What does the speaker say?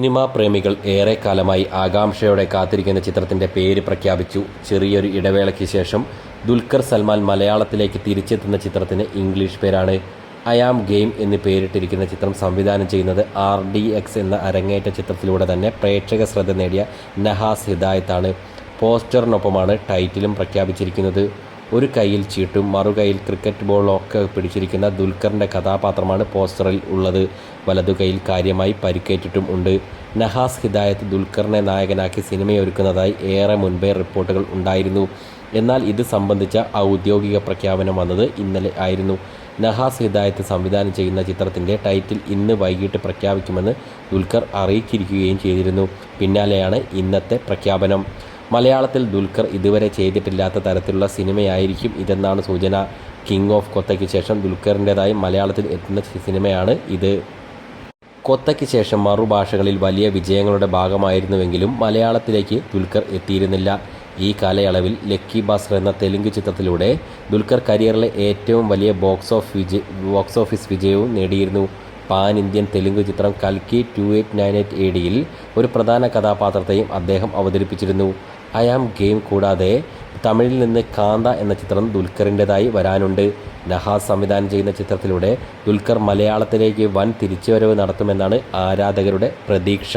Cinema പ്രേമികൾ ഏറെക്കാലമായി ആകാംക്ഷയോടെ കാത്തിരിക്കുന്ന ചിത്രത്തിന്റെ പേര് പ്രഖ്യാപിച്ചു. ചെറിയൊരു ഇടവേളയ്ക്ക് ശേഷം ദുൽഖർ സൽമാൻ മലയാളത്തിലേക്ക് തിരിച്ചെത്തുന്ന ചിത്രത്തിന് ഇംഗ്ലീഷ് പേരാണ് ആം ഗെയിം എന്ന് പേരിട്ടിരിക്കുന്ന ചിത്രം സംവിധാനം ചെയ്യുന്നത് ആർ ഡി എക്സ് എന്ന അരങ്ങേറ്റ ചിത്രത്തിലൂടെ തന്നെ പ്രേക്ഷക ശ്രദ്ധ നേടിയ നഹാസ് ഹിദായത്താണ്. പോസ്റ്ററിനൊപ്പമാണ് ടൈറ്റിലും പ്രഖ്യാപിച്ചിരിക്കുന്നത്. ഒരു കയ്യിൽ ചീട്ടും മറുകൈയിൽ ക്രിക്കറ്റ് ബോളൊക്കെ പിടിച്ചിരിക്കുന്ന ദുൽഖറിന്റെ കഥാപാത്രമാണ് പോസ്റ്ററിൽ ഉള്ളത്. വലതു കൈയിൽ കാര്യമായി പരിക്കേറ്റിട്ടും ഉണ്ട്. നഹാസ് ഹിദായത്ത് ദുൽഖറിനെ നായകനാക്കി സിനിമയൊരുക്കുന്നതായി ഏറെ മുൻപേ റിപ്പോർട്ടുകൾ ഉണ്ടായിരുന്നു. എന്നാൽ ഇത് സംബന്ധിച്ച ഔദ്യോഗിക പ്രഖ്യാപനം വന്നത് ഇന്നലെ ആയിരുന്നു. നഹാസ് ഹിദായത്ത് സംവിധാനം ചെയ്യുന്ന ചിത്രത്തിന്റെ ടൈറ്റിൽ ഇന്ന് വൈകിട്ട് പ്രഖ്യാപിക്കുമെന്ന് ദുൽഖർ അറിയിച്ചിരിക്കുകയും ചെയ്തിരുന്നു. പിന്നാലെയാണ് ഇന്നത്തെ പ്രഖ്യാപനം. മലയാളത്തിൽ ദുൽഖർ ഇതുവരെ ചെയ്തിട്ടില്ലാത്ത തരത്തിലുള്ള സിനിമയായിരിക്കും ഇതെന്നാണ് സൂചന. കിങ് ഓഫ് കൊത്തയ്ക്ക് ശേഷം ദുൽഖറിന്റെതായി മലയാളത്തിൽ എത്തുന്ന സിനിമയാണ് ഇത്. കൊത്തയ്ക്ക് ശേഷം മറുഭാഷകളിൽ വലിയ വിജയങ്ങളുടെ ഭാഗമായിരുന്നുവെങ്കിലും മലയാളത്തിലേക്ക് ദുൽഖർ എത്തിയിരുന്നില്ല. ഈ കാലയളവിൽ ലക്കി ബാസർ എന്ന തെലുങ്ക് ചിത്രത്തിലൂടെ ദുൽഖർ കരിയറിലെ ഏറ്റവും വലിയ ബോക്സ് ഓഫ് വിജയ ബോക്സ് ഓഫീസ് വിജയവും നേടിയിരുന്നു. പാൻ ഇന്ത്യൻ തെലുങ്ക് ചിത്രം കൽക്കി two eight nine eight A ഡിയിൽ ഒരു പ്രധാന കഥാപാത്രത്തെയും അദ്ദേഹം അവതരിപ്പിച്ചിരുന്നു. ഐ ആം ഗെയിം കൂടാതെ തമിഴിൽ നിന്ന് കാന്ത എന്ന ചിത്രം ദുൽഖറിന്റെതായി വരാനുണ്ട്. നഹാസ് സംവിധാനം ചെയ്യുന്ന ചിത്രത്തിലൂടെ ദുൽഖർ മലയാളത്തിലേക്ക് വൻ തിരിച്ചുവരവ് നടത്തുമെന്നാണ് ആരാധകരുടെ പ്രതീക്ഷ.